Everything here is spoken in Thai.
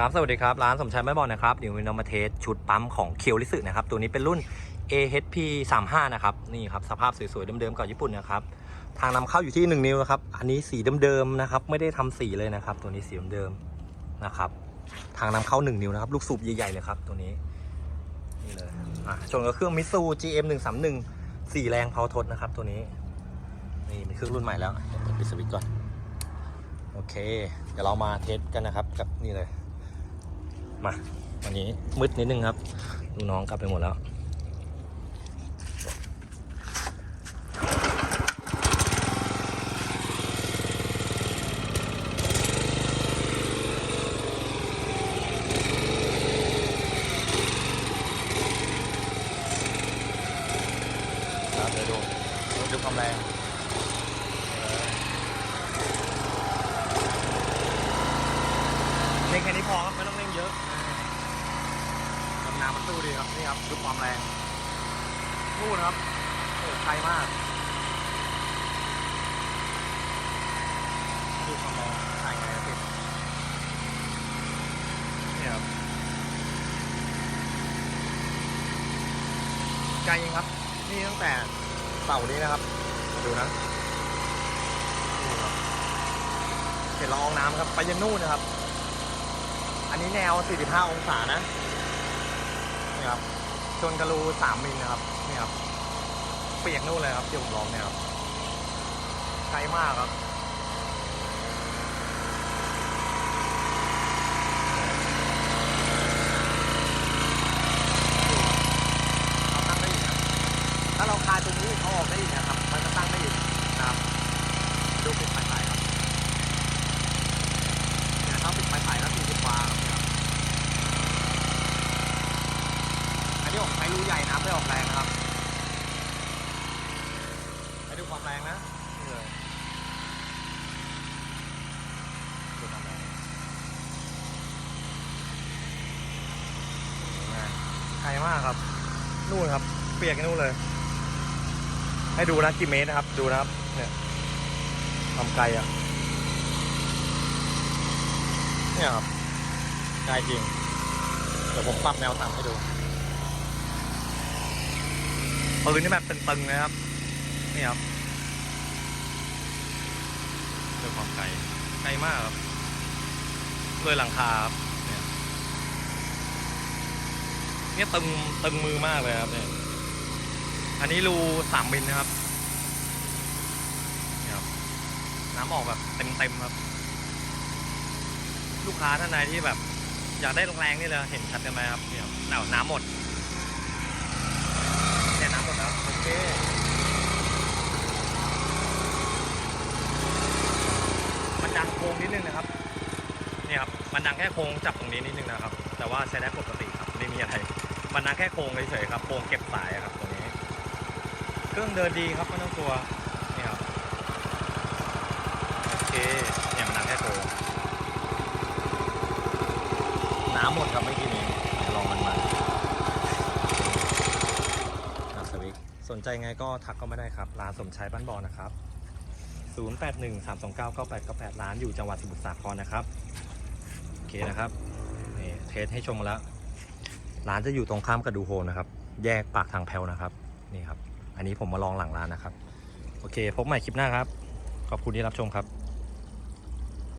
ครับ สวัสดีครับ ร้านสมชายไม่บอกนะครับ เดี๋ยววันนี้เรามาเทสชุดปั๊มของเคียวลิสึนะครับ ตัวนี้เป็นรุ่น AHP 35นะครับ นี่ครับ สภาพสวยๆ เดิมๆกับญี่ปุ่นนะครับ ทางนำเข้าอยู่ที่ 1 นิ้วนะครับ อันนี้สีเดิมๆนะครับ ไม่ได้ทำสีเลยนะครับ ตัวนี้สีเดิมๆนะครับ ทางนำเข้า 1 นิ้วนะครับ ลูกสูบใหญ่ๆเลยครับ ตัวนี้ นี่เลย อะชนกับเครื่องมิซู GM 131สี่แรงเพาทดนะครับ ตัวนี้ นี่เป็นเครื่องรุ่นใหม่แล้วเดี๋ยวปิดสวิตช์ก่อน โอเค เดี๋ยวเรามาเทสกันนะครับ กับนี่เลย มา วันนี้มืดนิดนึงครับลูกน้องกลับไปหมดแล้วครับเดี๋ยวดูดูความแรงเร่งแค่นี้พอครับไม่ต้องเร่งเยอะ ลำน้ำมันสู้ดีครับนี่ครับดูความแรงนู่นครับโอ้ไกลมากดูความแรงใช่ไงติดนี่ครับไกลจริงครับ นี่ตั้งแต่เสาร์นี้นะครับมาดูนะนี่ครับเห็นละอองน้ำครับ ไปยันนู่นนะครับ อันนี้แนว 45 องศานะ ครับ ชนกระรู3มิลนะครับนี่ครับเปียกนู่นเลยครับที่ผมลองเนี่ยครับไกลมากครับเราตั้งได้อีกนะถ้าเราคาตรงนี้เขาออกได้อีกนะครับ มันจะตั้งได้อีกนะครับ ดูปิดปสายครับเนี่ยต้องปิดปลายสายแล้วสี่สิบกว่าครับเนี่ยครับอันนี้ผมใช้รูใหญ่นะไม่ออกแรงนะครับ ให้ดูความแรงนะนี่เลยดูความแรงไกลมากครับ นู่นครับ เปียกนู่นเลย ให้ดูนะกี่เมตรนะครับ ดูนะครับ เนี่ยความไกลอะ เนี่ยครับไกลจริง เดี๋ยวผมปรับแนวต่ำให้ดูปืนนี่แบบตึงๆเลยครับ นี่ครับดูความไกลไกลมากครับเลยหลังคาครับเนี่ยเนี่ยตึงตึงมือมากเลยครับเนี่ยอันนี้รูสามมิลนะครับนี่ครับ น้ำออกแบบเต็มเต็มๆครับ ลูกค้าท่านใดที่แบบ อยากได้แรงๆนี่เลยเห็นชัดกันไหมครับเนี่ยครับน้ำหมดเนี่ยน้ำหมดแล้วโอเค มันดังโค้งนิดนึงนะครับ เนี่ยครับมันดังแค่โค้งจับตรงนี้นิดนึงนะครับ แต่ว่าใช้ได้ปกติครับไม่มีอะไร มันดังแค่โค้งเฉยๆครับโค้งเก็บสายครับตรงนี้ เครื่องเดินดีครับไม่ต้องกลัวนี่ครับโอเคเนี่ยมันดังแค่โค้งน้ำหมดครับไม่กี่นี้วลองมันมาครับสวิกสนใจไงก็ทักก็ไม่ได้ครับร้านสมชายบ้านบอนะครับ0813299898 ร้านอยู่จังหวัดสมุทรสาครนะครับ เคนะครับนี่เทสให้ชมมาแล้วร้านจะอยู่ตรงข้ามกับดูโฮนะครับ แยกปากทางแพลนะครับนี่ครับ อันนี้ผมมาลองหลังร้านนะครับ โอเค พบใหม่คลิปหน้าครับ ขอบคุณที่รับชมครับ